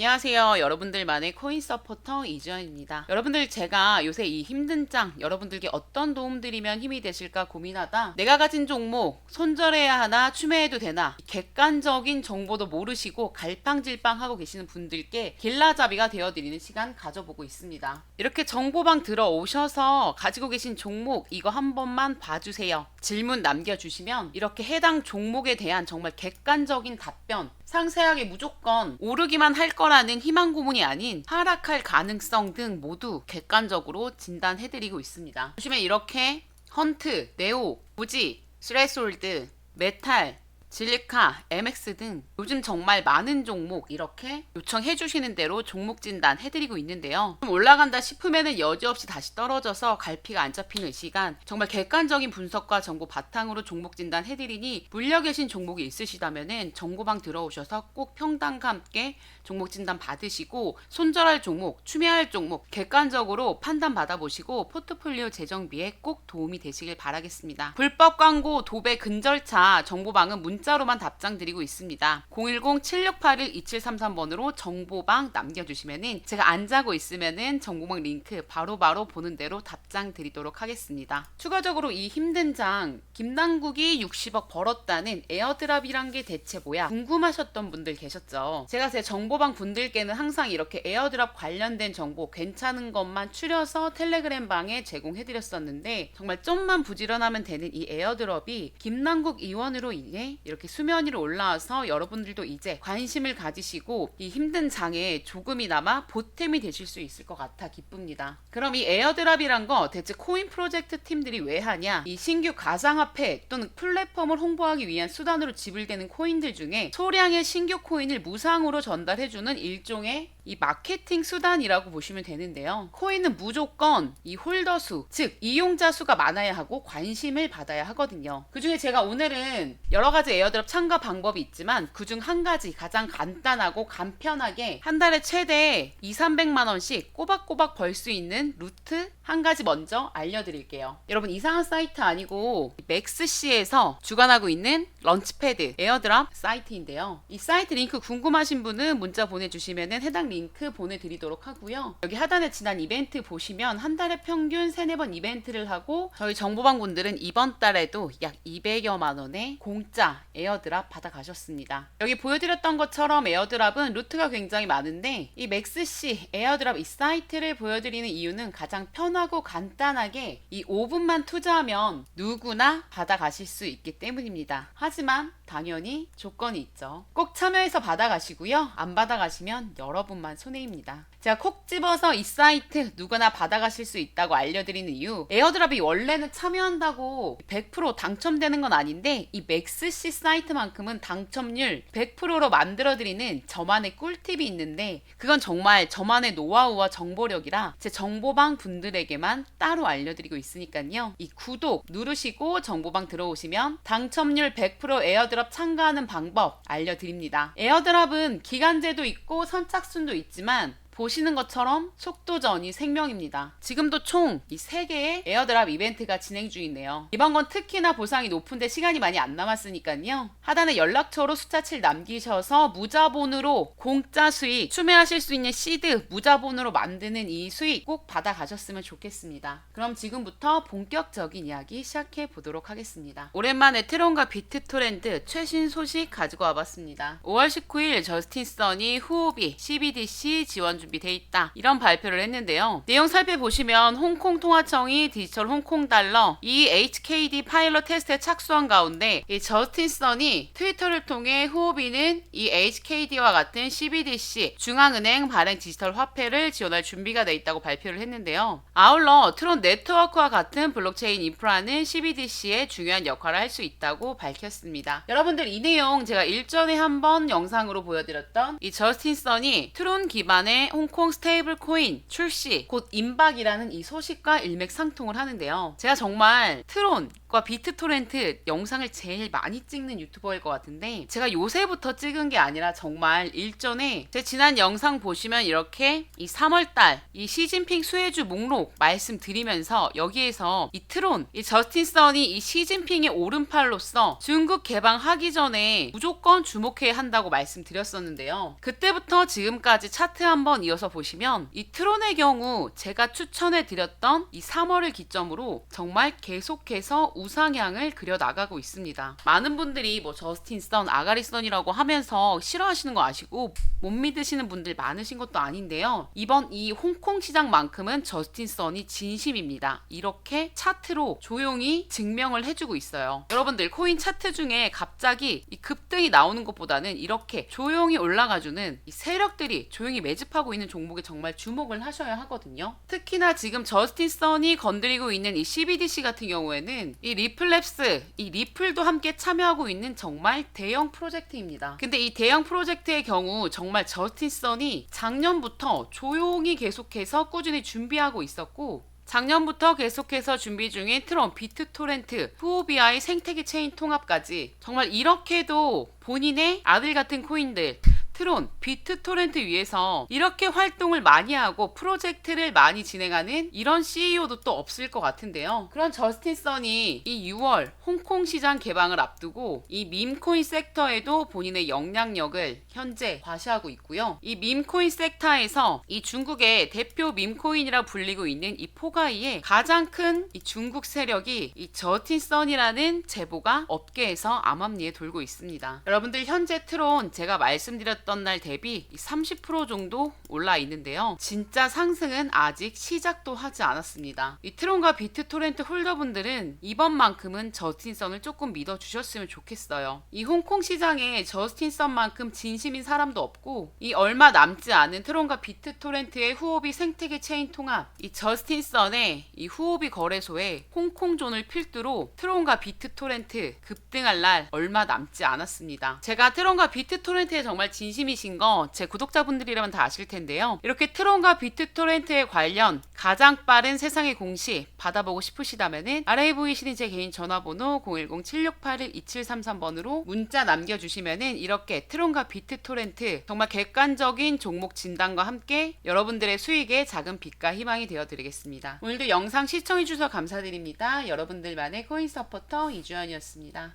안녕하세요. 여러분들만의 코인 서포터 이주연입니다. 여러분들 제가 요새 이 힘든 장 여러분들께 어떤 도움 드리면 힘이 되실까 고민하다 내가 가진 종목 손절해야 하나 추매해도 되나 객관적인 정보도 모르시고 갈팡질팡 하고 계시는 분들께 길라잡이가 되어드리는 시간 가져보고 있습니다. 이렇게 정보방 들어오셔서 가지고 계신 종목 이거 한 번만 봐주세요. 질문 남겨주시면 이렇게 해당 종목에 대한 정말 객관적인 답변 상세하게 무조건 오르기만 할 거라는 희망 고문이 아닌 하락할 가능성 등 모두 객관적으로 진단해드리고 있습니다. 보시면 이렇게 헌트, 네오, 부지, 스레솔드, 메탈, 질리카, MX 등 요즘 정말 많은 종목 이렇게 요청해 주시는 대로 종목 진단 해드리고 있는데요. 좀 올라간다 싶으면은 여지없이 다시 떨어져서 갈피가 안 잡히는 시간 정말 객관적인 분석과 정보 바탕으로 종목 진단 해드리니 물려 계신 종목이 있으시다면은 정보방 들어오셔서 꼭 평단과 함께 종목 진단 받으시고 손절할 종목, 추매할 종목 객관적으로 판단 받아보시고 포트폴리오 재정비에 꼭 도움이 되시길 바라겠습니다. 불법 광고, 도배 근절차 정보방은 문 자로만 답장 드리고 있습니다. 010-7681-2733번으로 정보방 남겨주시면은 제가 안 자고 있으면은 정보방 링크 바로 바로 보는 대로 답장 드리도록 하겠습니다. 추가적으로 이 힘든 장 김남국이 60억 벌었다는 에어드랍이란 게 대체 뭐야 궁금하셨던 분들 계셨죠. 제가 제 정보방 분들께는 항상 이렇게 에어드랍 관련된 정보 괜찮은 것만 추려서 텔레그램 방에 제공해드렸었는데 정말 좀만 부지런하면 되는 이 에어드랍이 김남국 의원으로 인해 이렇게 수면 위로 올라와서 여러분들도 이제 관심을 가지시고 이 힘든 장에 조금이나마 보탬이 되실 수 있을 것 같아 기쁩니다. 그럼 이 에어드랍이란 거 대체 코인 프로젝트 팀들이 왜 하냐? 이 신규 가상화폐 또는 플랫폼을 홍보하기 위한 수단으로 지불되는 코인들 중에 소량의 신규 코인을 무상으로 전달해주는 일종의 이 마케팅 수단이라고 보시면 되는데요. 코인은 무조건 이 홀더 수, 즉 이용자 수가 많아야 하고 관심을 받아야 하거든요. 그 중에 제가 오늘은 여러 가지 에어드랍 참가 방법이 있지만 그중 한 가지 가장 간단하고 간편하게 한 달에 최대 2, 300만 원씩 꼬박꼬박 벌 수 있는 루트 한 가지 먼저 알려드릴게요. 여러분 이상한 사이트 아니고 맥스시에서 주관하고 있는 런치패드 에어드랍 사이트인데요. 이 사이트 링크 궁금하신 분은 문자 보내주시면 해당 링크 보내드리도록 하고요. 여기 하단에 지난 이벤트 보시면 한 달에 평균 3, 4번 이벤트를 하고 저희 정보방 분들은 이번 달에도 약 200여만 원의 공짜 에어드랍 받아가셨습니다. 여기 보여드렸던 것처럼 에어드랍은 루트가 굉장히 많은데 이 맥스시 에어드랍 이 사이트를 보여드리는 이유는 가장 편 하고 간단하게 이 5분만 투자하면 누구나 받아가실 수 있기 때문입니다. 하지만 당연히 조건이 있죠. 꼭 참여해서 받아가시고요. 안 받아가시면 여러분만 손해입니다. 제가 콕 집어서 이 사이트 누구나 받아가실 수 있다고 알려드리는 이유 에어드랍이 원래는 참여한다고 100% 당첨되는 건 아닌데 이 맥스시 사이트만큼은 당첨률 100%로 만들어드리는 저만의 꿀팁이 있는데 그건 정말 저만의 노하우와 정보력이라 제 정보방 분들에게만 따로 알려드리고 있으니까요. 이 구독 누르시고 정보방 들어오시면 당첨률 100% 에어드랍 참가하는 방법 알려드립니다. 에어드랍은 기간제도 있고 선착순도 있지만 보시는 것처럼 속도전이 생명입니다. 지금도 총 이 3개의 에어드랍 이벤트가 진행 중이네요. 이번 건 특히나 보상이 높은데 시간이 많이 안 남았으니까요. 하단에 연락처로 숫자 7 남기셔서 무자본으로 공짜 수익, 추매하실 수 있는 시드 무자본으로 만드는 이 수익 꼭 받아가셨으면 좋겠습니다. 그럼 지금부터 본격적인 이야기 시작해 보도록 하겠습니다. 오랜만에 트론과 비트토렌드 최신 소식 가지고 와봤습니다. 5월 19일 저스틴 선이 후오비 CBDC 지원 준비돼 있다. 이런 발표를 했는데요. 내용 살펴보시면 홍콩 통화청이 디지털 홍콩 달러 이 HKD 파일럿 테스트에 착수한 가운데 이 저스틴 선이 트위터를 통해 후오비는 이 HKD와 같은 CBDC 중앙은행 발행 디지털 화폐를 지원할 준비가 돼 있다고 발표를 했는데요. 아울러 트론 네트워크와 같은 블록체인 인프라는 CBDC의 중요한 역할을 할 수 있다고 밝혔습니다. 여러분들 이 내용 제가 일전에 한번 영상으로 보여드렸던 이 저스틴 선이 트론 기반의 홍콩 스테이블 코인 출시 곧 임박이라는 이 소식과 일맥상통을 하는데요. 제가 정말 트론 과 비트 토렌트 영상을 제일 많이 찍는 유튜버일 것 같은데 제가 요새부터 찍은 게 아니라 정말 일전에 제 지난 영상 보시면 이렇게 이 3월달 이 시진핑 수혜주 목록 말씀드리면서 여기에서 이 트론 이 저스틴 선이 이 시진핑의 오른팔로서 중국 개방하기 전에 무조건 주목해야 한다고 말씀드렸었는데요. 그때부터 지금까지 차트 한번 이어서 보시면 이 트론의 경우 제가 추천해 드렸던 이 3월을 기점으로 정말 계속해서 우상향을 그려 나가고 있습니다. 많은 분들이 뭐 저스틴 선, 아가리 선이라고 하면서 싫어하시는 거 아시고 못 믿으시는 분들 많으신 것도 아닌데요. 이번 이 홍콩 시장만큼은 저스틴 선이 진심입니다. 이렇게 차트로 조용히 증명을 해주고 있어요. 여러분들 코인 차트 중에 갑자기 이 급등이 나오는 것보다는 이렇게 조용히 올라가주는 이 세력들이 조용히 매집하고 있는 종목에 정말 주목을 하셔야 하거든요. 특히나 지금 저스틴 선이 건드리고 있는 이 CBDC 같은 경우에는 이 리플랩스, 이 리플도 함께 참여하고 있는 정말 대형 프로젝트입니다. 근데 이 대형 프로젝트의 경우 정말 저스틴 선이 작년부터 조용히 계속해서 꾸준히 준비하고 있었고 작년부터 계속해서 준비 중인 트럼, 비트 토렌트, 후오비아의 생태계 체인 통합까지 정말 이렇게도 본인의 아들 같은 코인들 트론, 비트 토렌트 위에서 이렇게 활동을 많이 하고 프로젝트를 많이 진행하는 이런 CEO도 또 없을 것 같은데요. 그런 저스틴 선이 이 6월 홍콩 시장 개방을 앞두고 이 밈코인 섹터에도 본인의 영향력을 현재 과시하고 있고요. 이 밈코인 섹터에서 이 중국의 대표 밈코인이라 불리고 있는 이 포가이의 가장 큰 이 중국 세력이 이 저스틴 선이라는 제보가 업계에서 암암리에 돌고 있습니다. 여러분들 현재 트론 제가 말씀드렸던 날 대비 30% 정도 올라 있는데요. 진짜 상승은 아직 시작도 하지 않았습니다. 이 트론과 비트토렌트 홀더분들은 이번만큼은 저스틴 선을 조금 믿어주셨으면 좋겠어요. 이 홍콩 시장에 저스틴 선만큼 진심인 사람도 없고 이 얼마 남지 않은 트론과 비트토렌트의 후오비 생태계 체인 통합 이 저스틴 선의 이 후오비 거래소에 홍콩존을 필두로 트론과 비트토렌트 급등할 날 얼마 남지 않았습니다. 제가 트론과 비트토렌트에 정말 진심이신 거 제 구독자분들이라면 다 아실 텐데요. 이렇게 트론과 비트토렌트에 관련 가장 빠른 세상의 공시 받아보고 싶으시다면은 아래에 보이시는 제 개인 전화번호 010-7681-2733번으로 문자 남겨주시면은 이렇게 트론과 비트토렌트 정말 객관적인 종목 진단과 함께 여러분들의 수익에 작은 빛과 희망이 되어드리겠습니다. 오늘도 영상 시청해주셔서 감사드립니다. 여러분들만의 코인 서포터 이주연이었습니다.